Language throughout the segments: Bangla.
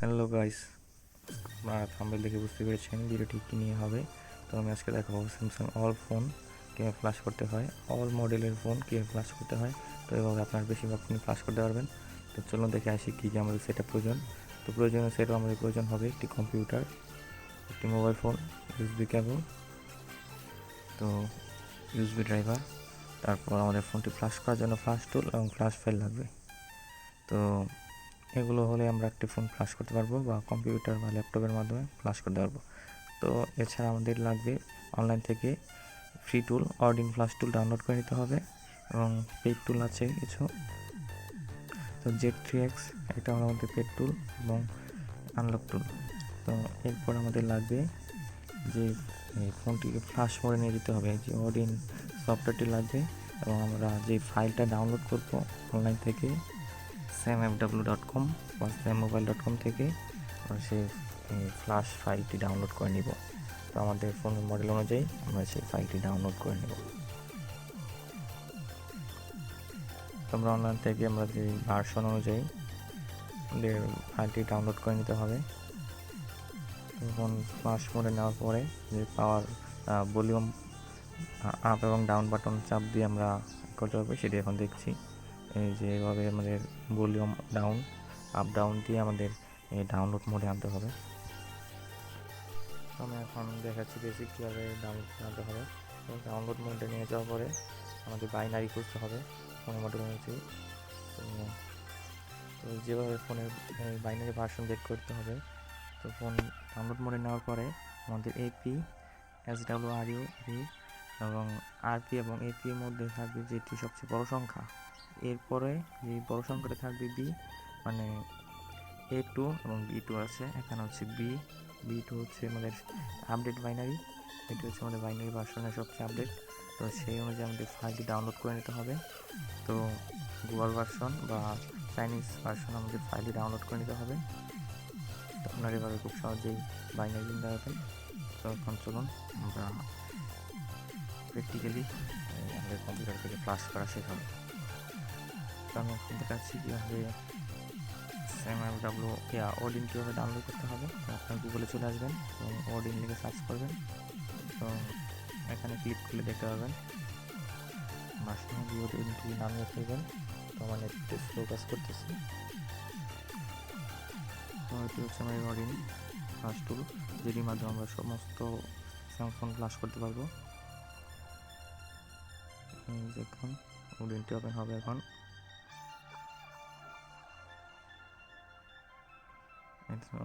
হ্যালো গাইস আপনারা থাম্বেল দেখে বুঝতে পেরেছেন ভিডিওটি কী নিয়ে হবে। তো আমি আজকে দেখাবো স্যামসাং অল ফোন কীভাবে ফ্লাশ করতে হয়। অল মডেলের ফোন কীভাবে ফ্লাশ করতে হয়। তো এভাবে আপনার বেশিরভাগ ফোন ফ্লাশ করতে পারবেন। তো চলুন দেখে আসি কী কী আমাদের সেটা প্রয়োজন। তো প্রয়োজনীয় সেটও আমাদের প্রয়োজন হবে একটি কম্পিউটার একটি মোবাইল ফোন ইউএসবি কেবল তো ইউএসবি ড্রাইভার তারপর আমাদের ফোনটি ফ্লাশ করার জন্য ফ্লাশ টুল এবং ফ্লাশ ফাইল লাগবে। তো এগুলো হলে আমরা একটি ফোন ফ্লাশ করতে পারব বা কম্পিউটার বা ল্যাপটপের মাধ্যমে ফ্লাশ করতে পারব। তো এছাড়া আমাদের লাগবে অনলাইন থেকে free tool Odin flash tool download করে নিতে হবে এবং পেড টুল আছে কিছু। তো জেড থ্রি এক্স এটা হলো আমাদের পেড টুল এবং আনলক টুল তো এরপর আমাদের লাগবে যে ফোনটিকে ফ্লাশ মোডে নিয়ে যেতে হবে, যে অডিন সফটওয়্যারটি লাগবে এবং আমরা যে ফাইলটা ডাউনলোড করব অনলাইন থেকে Sam F W dot com বা স্যাম মোবাইল ডট কম থেকে সেই ফ্লাশ ফাইলটি ডাউনলোড করে নিব। তো আমাদের ফোনের মডেল অনুযায়ী আমরা সেই ফাইলটি ডাউনলোড করে নেব। তো আমরা অনলাইন থেকে আমরা যে ভার্সন অনুযায়ী আমাদের ফাইলটি ডাউনলোড করে নিতে হবে। তখন ফ্লাশ মোডে নেওয়ার পরে যে পাওয়ার ভলিউম আপ এবং ডাউন বাটন চাপ দিয়ে আমরা করতে হবে সেটি এখন দেখছি। এই আমাদের ভলিউম ডাউন, আপ ডাউন দিয়ে আমাদের এই ডাউনলোড মোডে আনতে হবে। আমি এখন দেখাচ্ছি বেসিক কীভাবে ডাউনলোড আনতে হবে। ডাউনলোড মোডে নিয়ে যাওয়ার পরে আমাদের বাইনারি খুঁজতে হবে ফোনের মডেল অনুযায়ী তো যেভাবে ফোনের বাইনারি ভার্সন বের করতে হবে, তো ফোন ডাউনলোড মোডে নেওয়ার পরে আমাদের AP S W R U এবং আরপি এবং এপি এর মধ্যে থাকবে যেটি সবচেয়ে বড় সংখ্যা। এরপরে যে বড় সংখ্যাটা থাকবে বি মানে এ টু এবং বি টু আছে। এখানে হচ্ছে বি বি টু হচ্ছে আমাদের আপডেট বাইনারি এটি হচ্ছে আমাদের বাইনারি ভার্সনের সবচেয়ে আপডেট তো সেই অনুযায়ী আমাদের ফাইলটি ডাউনলোড করে নিতে হবে। তো গুগল ভার্সন বা চাইনিজ ভার্সন আমাদের ফাইলটি ডাউনলোড করে নিতে হবে। তো আপনারা এভাবে খুব সহজেই বাইনারি পারবেন তো এখন চলুন আমরা প্র্যাকটিক্যালি আমাদের কম্পিউটার থেকে ক্লাস করা শেখাবো। তো আমি এখন দেখাচ্ছি কীভাবে এম এম ডাব্লু ইয়া ওডিন কীভাবে ডাউনলোড করতে হবে। তো আপনার গুগলে চলে আসবেন এবং ওডিন লিখে সার্চ করবেন। তো এখানে ক্লিক করলে দেখতে পাবেন। মাসরুম ওডিনটি নামিয়ে ফেলবেন। তো আমার নেট স্লো কাজ করতেছে। তো এটি হচ্ছে আমার ওডিন ফার্স্ট টুল যেটির মাধ্যমে আমরা সমস্ত স্যামফোন ফ্লাশ করতে পারব। দেখুন ওডিনটি ওপেন হবে এখন।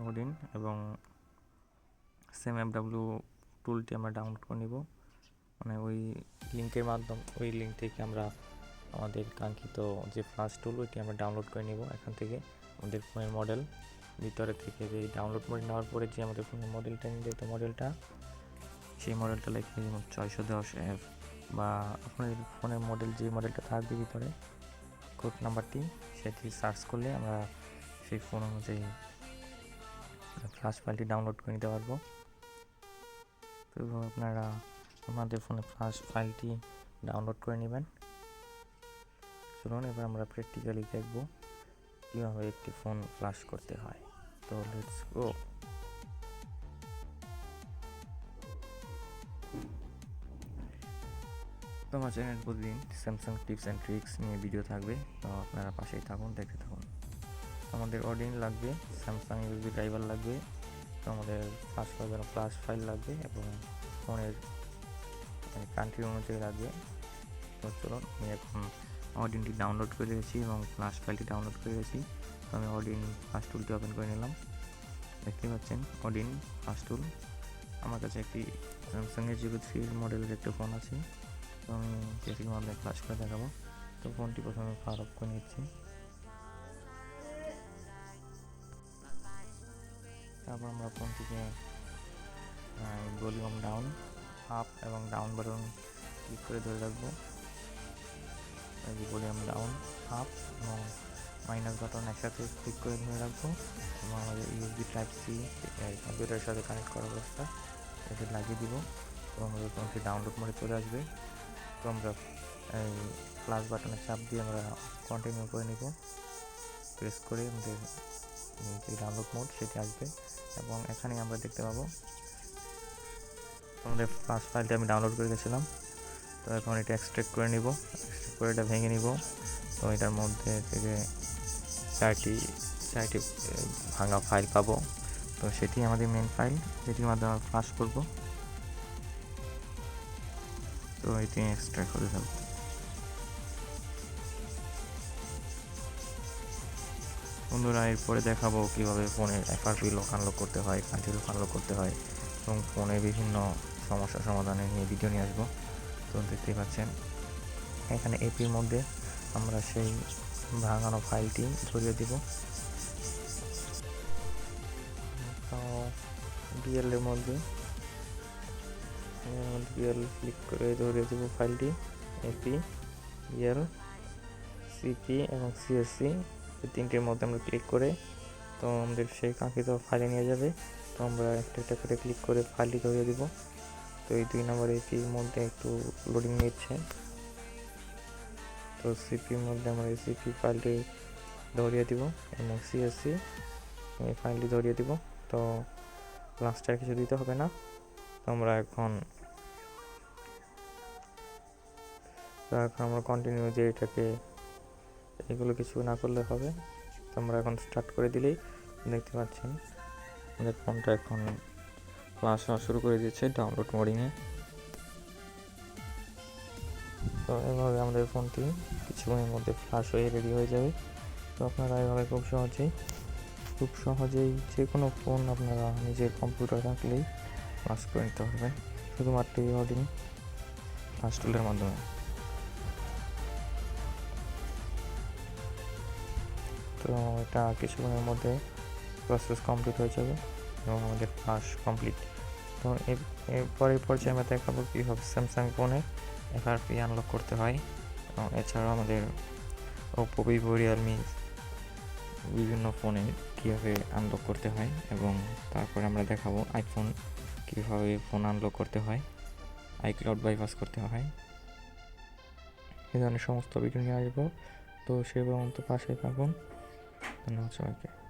ওডিন এবং সেম এফ ডাব্লিউ টুলটি আমরা ডাউনলোড করে নিব। মানে ওই লিঙ্কের মাধ্যম, ওই লিঙ্ক থেকে আমরা আমাদের কাঙ্ক্ষিত যে ফ্লাশ টুল ওইটি আমরা ডাউনলোড করে নিব এখান থেকে আমাদের ফোনের মডেল ভিতরে থেকে যে ডাউনলোড করে নেওয়ার পরে যে আমাদের ফোনের মডেলটা যেত মডেলটা সেই মডেলটা লিখে যেমন ছয়শো দশ এফ বা আপনার ফোনের মডেল যে মডেলটা থাকবে ভিতরে কোড নাম্বারটি সেটি সার্চ করলে আমরা সেই ফোন অনুযায়ী ফ্লাশ ফাইলটি ডাউনলোড করে নিতে পারব। তো আপনারা আমাদের ফোনে ফ্লাশ ফাইলটি ডাউনলোড করে নেবেন। চলুন, এবার আমরা প্র্যাকটিক্যালি দেখব কীভাবে একটি ফোন ফ্লাশ করতে হয়। তো লেটস গো তো আমার চ্যানেল প্রতিদিন স্যামসাং টিপস অ্যান্ড ট্রিক্স নিয়ে ভিডিও থাকবে। তো আপনারা পাশেই থাকুন, দেখতে থাকুন। আমাদের অডিন লাগবে স্যামসাং ইউএসবি ড্রাইভার লাগবে, আমাদের করার জন্য ফ্লাশ ফাইল লাগবে এবং ফোনের কান্ট্রি অনুযায়ী লাগবে। তো চলুন, আমি এখন অডিনটি ডাউনলোড করে রেখেছি এবং ফ্লাশ ফাইলটি ডাউনলোড করে রেখেছি তো আমি অডিন ফার্স্ট টুলটি ওপেন করে নিলাম। দেখতে পাচ্ছেন অডিন ফার্স্ট টুল আমার কাছে একটি স্যামসাংয়ের জিরো থ্রি মডেলের একটা ফোন আছে। তো আমি সেটির মাধ্যমে ফ্লাশ করে দেখাবো। তো ফোনটি প্রথমে ফার অফ করে নিচ্ছি। তারপর আমরা ফোন থেকে ভলিউম ডাউন আপ এবং ডাউন বাটন ক্লিক করে ধরে রাখব। ভলিউম ডাউন আপ এবং মাইনাস বাটন একসাথে ক্লিক করে ধরে রাখব। এবং আমাদের ইউএসবি টাইপ সি কম্পিউটারের সাথে কানেক্ট করা অবস্থা এটি লাগিয়ে দিব। তো আমাদের ফোনটি ডাউনলোড মোডে চলে আসবে। তো আমরা, এই প্লাস বাটনের চাপ দিয়ে আমরা কন্টিনিউ করে নিব। প্রেস করে আমাদের যে ডাউনলোড মোড সেটি আসবে এবং এখানে আমরা দেখতে পাবো। আমাদের ফার্স্ট ফাইলটা আমি ডাউনলোড করে গেছিলাম। তো এখন এটা এক্সট্রাক্ট করে নিব। এক্সট্রাক্ট করে এটা ভেঙে নিব। তো এটার মধ্যে থেকে চারটি চারটি ভাঙা ফাইল পাবো। তো সেটি আমাদের মেন ফাইল যেটির মাধ্যমে আমরা ফ্লাশ করব। তো এটি এক্সট্রাক্ট করে ফেলব বন্ধুরা, এরপরে দেখাবো কীভাবে ফোনের এফআরপি লক আনলক করতে হয় কান্ট্রি লক আনলক করতে হয় এবং ফোনে বিভিন্ন সমস্যা সমাধানে নিয়ে ভিডিও নিয়ে আসব। তো দেখতেই পাচ্ছেন, এখানে এপির মধ্যে আমরা সেই ভাঙানো ফাইলটি ধরিয়ে দিব। তো বিএল এর মধ্যে বিএল ক্লিক করে ধরিয়ে দেবো ফাইলটি এপি বিএল সিপি এবং সিএসসি তিনটির মধ্যে আমরা ক্লিক করে তো আমাদের সেই কাঙ্ক্ষিত ফাইলে নিয়ে যাবে। তো আমরা একটা একটা করে ক্লিক করে ফাইলটি ধরিয়ে দিব। তো এই দুই নম্বর এপির মধ্যে একটু লোডিং নিচ্ছে। তো সিপির মধ্যে আমরা এই সিপি ফাইলটি ধরিয়ে দিব এবং সিএসসি এই ফাইলটি ধরিয়ে দিব। তো লাস্টে আর কিছু দিতে হবে না। তো আমরা এখন আমরা কন্টিনিউ যে এটাকে এগুলো কিছু না করলে হবে। তো আমরা এখন স্টার্ট করে দিলেই দেখতে পাচ্ছেন। আমাদের ফোনটা এখন ক্লাস হওয়া শুরু করে দিয়েছে ডাউনলোড মোডিংয়ে তো এভাবে আমাদের ফোনটি কিছুক্ষণের মধ্যে ফ্লাশ হয়ে রেডি হয়ে যাবে। তো আপনারা এভাবে খুব সহজেই খুব সহজেই যে কোনো ফোন আপনারা নিজের কম্পিউটার রাখলেই ফ্লাশ করে নিতে পারবেন। শুধুমাত্র অডিং ফ্লাশ টুলের মাধ্যমে। তো এটা কিছুক্ষণের মধ্যে প্রসেস কমপ্লিট হয়ে যাবে এবং আমাদের ফ্লাশ কমপ্লিট তো এর- এরপরের পর্যায়ে আমরা দেখাবো কীভাবে স্যামসাং ফোনে এফআরপি আনলক করতে হয়। এছাড়াও আমাদের ওপো ভিভো রিয়েলমি বিভিন্ন ফোনে কীভাবে আনলক করতে হয় এবং তারপরে আমরা দেখাবো আইফোন কীভাবে ফোন আনলক করতে হয় আইক্লাউড বাইপাস করতে হয়। এই ধরনের সমস্ত ভিডিও আসব। তো সে পর্যন্ত পাশে থাকুন। and also okay